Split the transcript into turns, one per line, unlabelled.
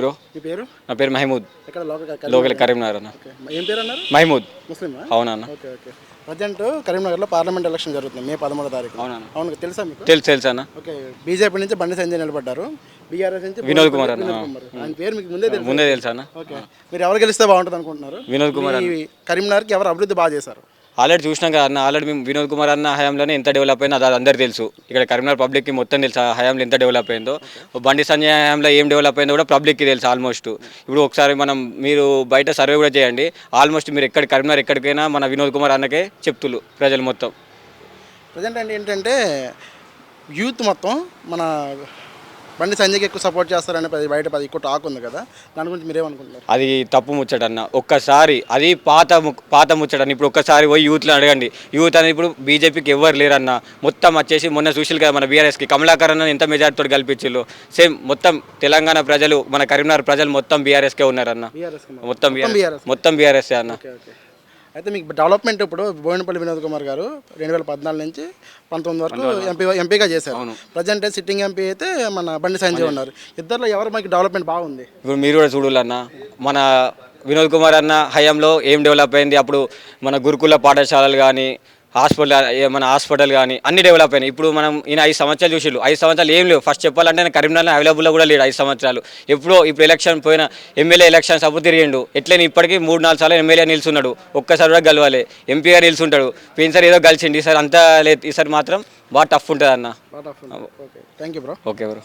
Bro?
మీ పేరు?
నా పేరు మహమూద్.
ఎక్కడ? Local
local Karimnagar. అన్న.
ఓకే. ఏం పేరు అన్నారు?
మహమూద్.
ముస్లిమా?
అవునన్న
ఓకే ఓకే. ప్రజెంట్ కరీంనగర్లో పార్లమెంట్ ఎలక్షన్ జరుగుతుంది మే పదమూడో తారీఖు
అవునన్న
అవును తెలుసా మీకు?
తెలుసు తెలుసు అన్న.
ఓకే బీజేపీ నుంచి బండి సంజయ్ నిలబడ్డారు. బీఆర్ఎస్ నుంచి
వినోద్ కుమార్ అన్న.
ఆయన పేరు మీకు ముందే తెలుసు.
ముందే తెలుసా అన్న.
ఓకే. మీరు ఎవరు గెలిస్తే బాగుంటుంది అనుకుంటున్నారు?
వినోద్ కుమార్
కరీంనగర్కి ఎవరు అభివృద్ధి బాగా చేశారు?
ఆల్రెడీ చూసినాం కదా అన్న ఆల్రెడీ మేము వినోద్ కుమార్ అన్న హయాంలోనే ఎంత డెవలప్ అయిందో అది అందరు తెలుసు. ఇక్కడ కరీంనగర్ పబ్లిక్కి మొత్తం తెలుసు ఆ హయాంలో ఎంత డెవలప్ అయిందో. బండి సంజయ్ హయాంలో ఏం డెవలప్ అయిందో కూడా పబ్లిక్కి తెలుసు ఆల్మోస్ట్. ఇప్పుడు ఒకసారి మనం మీరు బయట సర్వే కూడా చేయండి. ఆల్మోస్ట్ మీరు ఎక్కడ కరీంనగర్ ఎక్కడికైనా మన వినోద్ కుమార్ అన్నకే చెప్తులు ప్రజలు మొత్తం.
ప్రజెంట్ అంటే ఏంటంటే యూత్ మొత్తం మన బండి సంజయ్కి ఎక్కువ సపోర్ట్ చేస్తారని పది బయట పది ఎక్కువ టాక్ ఉంది కదా. దాని గురించి మీరేమనుకుంటున్నారు?
అది తప్పు ముచ్చటన్న. ఒక్కసారి అది పాత పాత ముచ్చటన్న. ఇప్పుడు ఒక్కసారి పోయి యూత్లో అడగండి. యూత్ అనేది ఇప్పుడు బీజేపీకి ఎవరు లేరన్న. మొత్తం వచ్చేసి మొన్న చూసిల్ కదా మన బీఆర్ఎస్కి కమలాకర్ అన్న ఎంత మెజార్టీతో కల్పించిల్లు సేమ్ మొత్తం తెలంగాణ ప్రజలు మన కరీంనగర్ ప్రజలు మొత్తం బీఆర్ఎస్కే ఉన్నారన్న. మొత్తం. మొత్తం బీఆర్ఎస్. అన్న.
అయితే మీకు డెవలప్మెంట్ ఇప్పుడు బోయినపల్లి వినోద్ కుమార్ గారు రెండు వేల పద్నాలుగు నుంచి పంతొమ్మిది వరకు ఎంపీ ఎంపీగా చేశారు. ప్రజెంట్ సిట్టింగ్ ఎంపీ అయితే మన బండి సంజయ్ ఉన్నారు. ఇద్దరిలో ఎవరు మనకి డెవలప్మెంట్ బాగుంది?
ఇప్పుడు మీరు కూడా చూడాలన్న మన వినోద్ కుమార్ అన్న హయాంలో ఏం డెవలప్ అయింది? అప్పుడు మన గురుకుల పాఠశాలలు కానీ హాస్పిటల్ మన హాస్పిటల్ కానీ అన్ని డెవలప్ అయినాయి. ఇప్పుడు మనం ఈయన ఐదు సంవత్సరాలు చూసిళ్ళు ఐదు సంవత్సరాలు ఏం లేవు. ఫస్ట్ చెప్పాలంటే ఆయన కరీంనగర్ అవైలబుల్లో కూడా లేడు ఐదు సంవత్సరాలు. ఎప్పుడో ఇప్పుడు ఎలక్షన్ పోయిన ఎమ్మెల్యే ఎలక్షన్స్ అప్పుడు తిరిగిండు. ఎట్లయినా ఇప్పటికీ మూడు నాలుగు సార్లు ఎమ్మెల్యే నిల్చున్నాడు. ఒక్కసారి కూడా గెలవాలి. ఎంపీ గారు నిల్చుంటాడు. పోయినసారి ఏదో గెలిచిండు. ఈసారి అంతా లేదు. ఈసారి మాత్రం బాగా టఫ్ ఉంటుంది. అన్న
okay. Thank you bro
okay bro